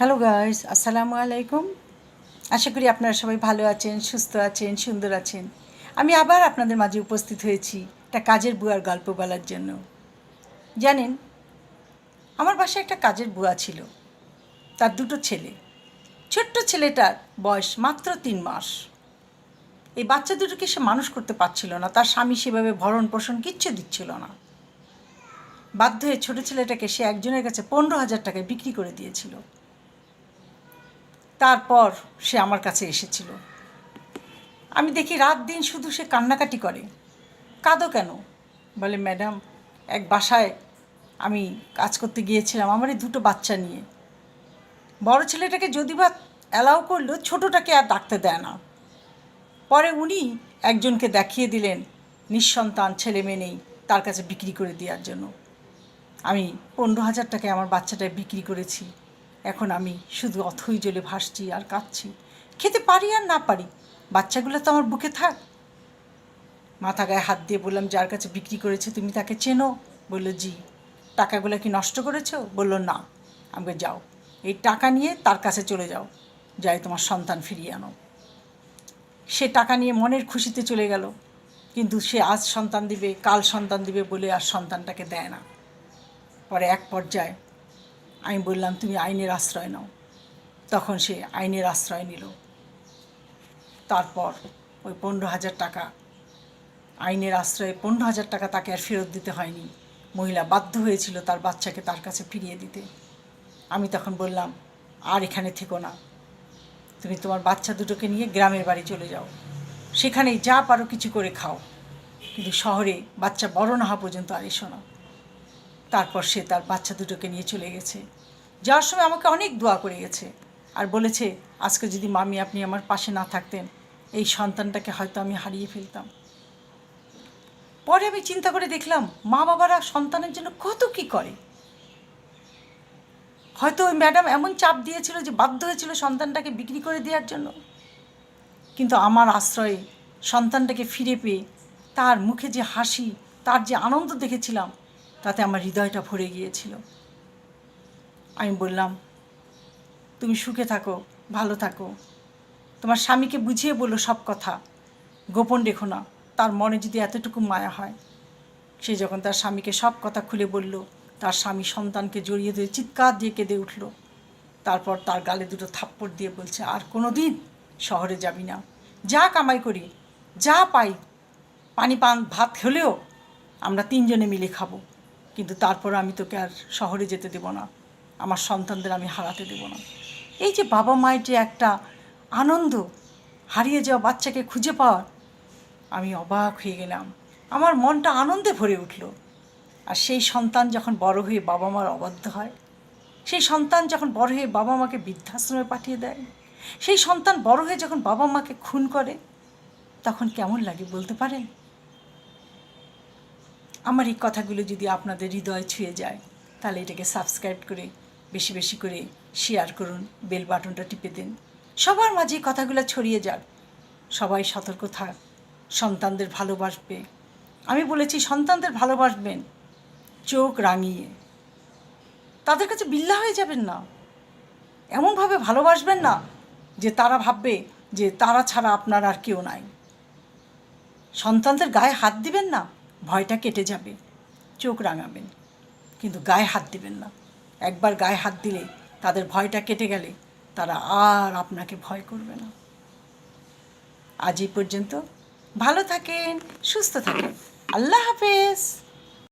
Hello guys আসসালামু আলাইকুম আশা করি আপনারা সবাই ভালো আছেন, সুস্থ আছেন, সুন্দর আছেন। আমি আবার আপনাদের মাঝে উপস্থিত হয়েছি একটা কাজের বুয়ার গল্প বলার জন্য। জানেন, আমার বাসায় একটা কাজের বুয়া ছিল। তার দুটো ছেলে। ছোট্ট ছেলেটার বয়স মাত্র তিন মাস। এই বাচ্চা দুটোকে সে মানুষ করতে পারছিল না। তার স্বামী সেভাবে ভরণ পোষণ কিচ্ছু দিচ্ছিল না। বাধ্য হয়ে ছোটো ছেলেটাকে সে একজনের কাছে পনেরো হাজার টাকায় বিক্রি করে দিয়েছিল। তারপর সে আমার কাছে এসেছিল। আমি দেখি রাত দিন শুধু সে কান্নাকাটি করে। কাঁদো কেন? বলে, ম্যাডাম, এক বাসায় আমি কাজ করতে গিয়েছিলাম, আমার এই দুটো বাচ্চা নিয়ে। বড় ছেলেটাকে যদি বা অ্যালাউ করল, ছোটোটাকে আর ডাকতে দেয় না। পরে উনি একজনকে দেখিয়ে দিলেন, নিঃসন্তান ছেলে মেয়ে নেই তার কাছে বিক্রি করে দেওয়ার জন্য। আমি পনেরো হাজার টাকায় আমার বাচ্চাটায় বিক্রি করেছি। এখন আমি শুধু অথই জলে ভাসছি আর কাঁদছি। খেতে পারি আর না পারি, বাচ্চাগুলো তো আমার বুকে থাক। মাথা গায়ে হাত দিয়ে বললাম, যার কাছে বিক্রি করেছে তুমি তাকে চেনো? বলল, জি। টাকাগুলো কি নষ্ট করেছ? বলল, না। আমাকে যাও, এই টাকা নিয়ে তার কাছে চলে যাও, যাই তোমার সন্তান ফিরিয়ে আনো। সে টাকা নিয়ে মনের খুশিতে চলে গেল, কিন্তু সে আজ সন্তান দিবে, কাল সন্তান দিবে বলে আর সন্তানটাকে দেয় না। পরে এক পর্যায়ে আমি বললাম, তুমি আইনের আশ্রয় নাও। তখন সে আইনের আশ্রয় নিল। তারপর ওই পনেরো হাজার টাকা, আইনের আশ্রয়ে পনেরো হাজার টাকা তাকে আর ফেরত দিতে হয়নি। মহিলা বাধ্য হয়েছিল তার বাচ্চাকে তার কাছে ফিরিয়ে দিতে। আমি তখন বললাম, আর এখানে থেকো না। তুমি তোমার বাচ্চা দুটোকে নিয়ে গ্রামের বাড়ি চলে যাও। সেখানেই যা পারো কিছু করে খাও। কিন্তু শহরে বাচ্চা বড় না হওয়া পর্যন্ত আর এসো না। তারপর সে তার বাচ্চা দুটোকে নিয়ে চলে গেছে। যাওয়ার সময় আমাকে অনেক দোয়া করে গেছে আর বলেছে, আজকে যদি মামি আপনি আমার পাশে না থাকতেন, এই সন্তানটাকে হয়তো আমি হারিয়ে ফেলতাম। পরে আমি চিন্তা করে দেখলাম, মা বাবারা সন্তানের জন্য কত কি করে। হয়তো ওই ম্যাডাম এমন চাপ দিয়েছিল যে বাধ্য হয়েছিল সন্তানটাকে বিক্রি করে দেওয়ার জন্য। কিন্তু আমার আশ্রয়ে সন্তানটাকে ফিরে পেয়ে তার মুখে যে হাসি, তার যে আনন্দ দেখেছিলাম তাতে আমার হৃদয়টা ভরে গিয়েছিল। আমি বললাম, তুমি সুখে থাকো, ভালো থাকো। তোমার স্বামীকে বুঝিয়ে বলল সব কথা। গোপন রেখো না, তার মনে যদি এতটুকু মায়া হয়। সে যখন তার স্বামীকে সব কথা খুলে বলল, তার স্বামী সন্তানকে জড়িয়ে ধরে চিৎকার দিয়ে কেঁদে উঠল। তারপর তার গালে দুটো থাপ্পড় দিয়ে বলছে, আর কোনো দিন শহরে যাবি না। যা কামাই করি, যা পাই, পানি পান, ভাত হলেও আমরা তিনজনে মিলে খাব। কিন্তু তারপর আমি তোকে আর শহরে যেতে দেব না। আমার সন্তানদের আমি হারাতে দেব না। এই যে বাবা মায়ের যে একটা আনন্দ, হারিয়ে যাওয়া বাচ্চাকে খুঁজে পাওয়ার, আমি অবাক হয়ে গেলাম। আমার মনটা আনন্দে ভরে উঠল। আর সেই সন্তান যখন বড় হয়ে বাবা মার অবাধ্য হয়, সেই সন্তান যখন বড় হয়ে বাবা মাকে বৃদ্ধাশ্রমে পাঠিয়ে দেয়, সেই সন্তান বড় হয়ে যখন বাবা মাকে খুন করে, তখন কেমন লাগে বলতে পারেন? আমার এই কথাগুলো যদি আপনাদের হৃদয় ছুঁয়ে যায়, তাহলে এটাকে সাবস্ক্রাইব করে, বেশি বেশি করে শেয়ার করুন বেল বাটনটা টিপে দিন। সবার মাঝে কথাগুলো ছড়িয়ে যাক। সবাই সতর্ক থাক, সন্তানদের ভালোবাসবে। আমি বলেছি, সন্তানদের ভালোবাসবেন, চোখ রাঙিয়ে। তাদের কাছে বিল্লা হয়ে যাবেন না। এমনভাবে ভালোবাসবেন না যে তারা ভাববে যে তারা ছাড়া আপনার আর কেউ নাই। সন্তানদের গায়ে হাত দিবেন না। ভয়টা কেটে যাবে, চোখ রাঙাবেন। কিন্তু গায়ে হাত দিবেন না। একবার গায়ে হাত দিলে তাদের ভয়টা কেটে গেলে তারা আর আপনাকে ভয় করবে না। আজ এই পর্যন্ত ভালো থাকেন, সুস্থ থাকেন। আল্লাহ হাফেজ।